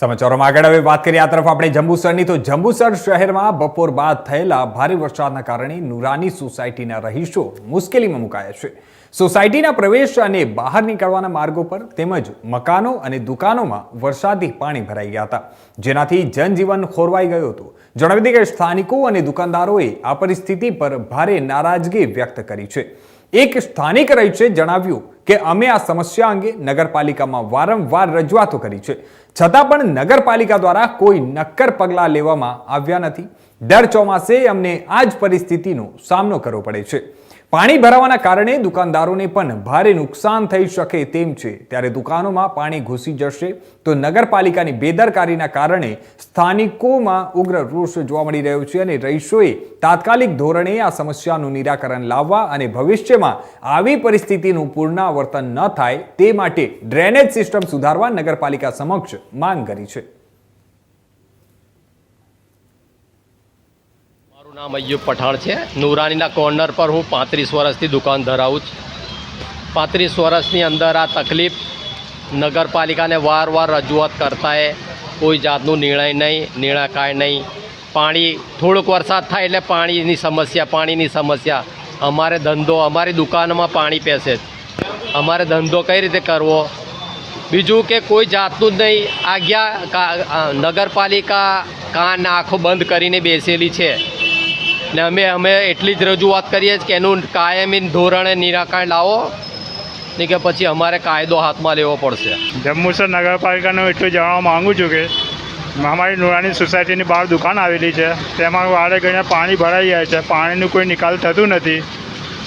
સમાચારોમાં આગળ હવે વાત કરીએ. આ તરફ આપણે જંબુસરની. તો જંબુસર શહેરમાં બપોર બાદ થયેલા ભારે વરસાદના કારણે નુરાની સોસાયટીના રહીશો મુશ્કેલીમાં મુકાયા છે. સોસાયટીના પ્રવેશ અને બહાર નીકળવાના માર્ગો પર તેમજ મકાનો અને દુકાનોમાં વરસાદી પાણી ભરાઈ ગયા હતા. જેનાથી જનજીવન ખોરવાઈ ગયું હતું. જણાવી દઈએ કે સ્થાનિકો અને દુકાનદારોએ આ પરિસ્થિતિ પર ભારે નારાજગી વ્યક્ત કરી છે. એક સ્થાનિક રહીશે જણાવ્યું કે, અમે આ સમસ્યા અંગે નગરપાલિકામાં વારંવાર રજૂઆતો કરી છે. છતાં પણ નગરપાલિકા દ્વારા કોઈ નક્કર પગલાં લેવામાં આવ્યા નથી. દર ચોમાસે અમને આ જ પરિસ્થિતિનો સામનો કરવો પડે છે. પાણી ભરાવાના કારણે દુકાનદારોને પણ ભારે નુકસાન થઈ શકે તેમ છે. ત્યારે દુકાનોમાં પાણી ઘૂસી જશે તો નગરપાલિકાની બેદરકારીના કારણે સ્થાનિકોમાં ઉગ્ર રોષ જોવા મળી રહ્યો છે અને રહીશોએ તાત્કાલિક ધોરણે આ સમસ્યાનું નિરાકરણ લાવવા અને ભવિષ્યમાં આવી પરિસ્થિતિનું પુનરાવર્તન ન થાય તે માટે ડ્રેનેજ સિસ્ટમ સુધારવા નગરપાલિકા સમક્ષ માંગ કરી છે. મારું નામ અયુબ પઠાણ છે. નુરાનીના કોર્નર પર હું પાંત્રીસ વર્ષથી દુકાન ધરાવું છું. પાંત્રીસ વર્ષની અંદર આ તકલીફ નગરપાલિકાને વારવાર રજૂઆત કરતાએ કોઈ જાતનું નિર્ણય નહીં નિર્ણયકાય નહીં. પાણી, થોડોક વરસાદ થાય એટલે પાણીની સમસ્યા પાણીની સમસ્યા. અમારે ધંધો, અમારી દુકાનમાં પાણી પેસે અમારે ધંધો કઈ રીતે કરવો? બીજું કે કોઈ જાતનું જ નહીં, આજ્ઞા નગરપાલિકા કાન આંખો બંધ કરીને બેસેલી છે. ને અમે અમે એટલી જ રજૂઆત કરીએ કે એનું કાયમી ધોરણે નિરાકરણ લાવો, ને કે પછી અમારે કાયદો હાથમાં લેવો પડશે. જંબુસર નગરપાલિકાનું એટલું જાણવા માગું છું કે, અમારી નુરાની સોસાયટીની બહાર દુકાન આવેલી છે, તેમાં વારે ઘડીએ પાણી ભરાઈ જાય છે, પાણીનું કોઈ નિકાલ થતું નથી.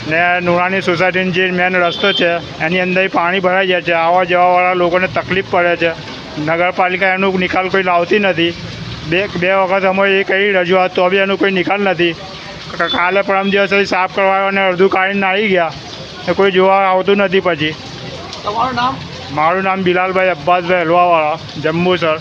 ને નુરાની સોસાયટીનો જે મેન રસ્તો છે એની અંદર પાણી ભરાઈ જાય છે. આવવા જવાવાળા લોકોને તકલીફ પડે છે. નગરપાલિકા એનું નિકાલ કોઈ લાવતી નથી. બે બે વખત અમે એ કરી રજૂઆત તો બી એનું કોઈ નિકાલ નથી. કાલે પરમ દિવસ સાફ કરવા અને અડધું કાઢીને આવી ગયા. ને કોઈ જોવા આવતું નથી પછી. મારું નામ બિલાલભાઈ અબ્બાસભાઈ હલવાવાળા જંબુસર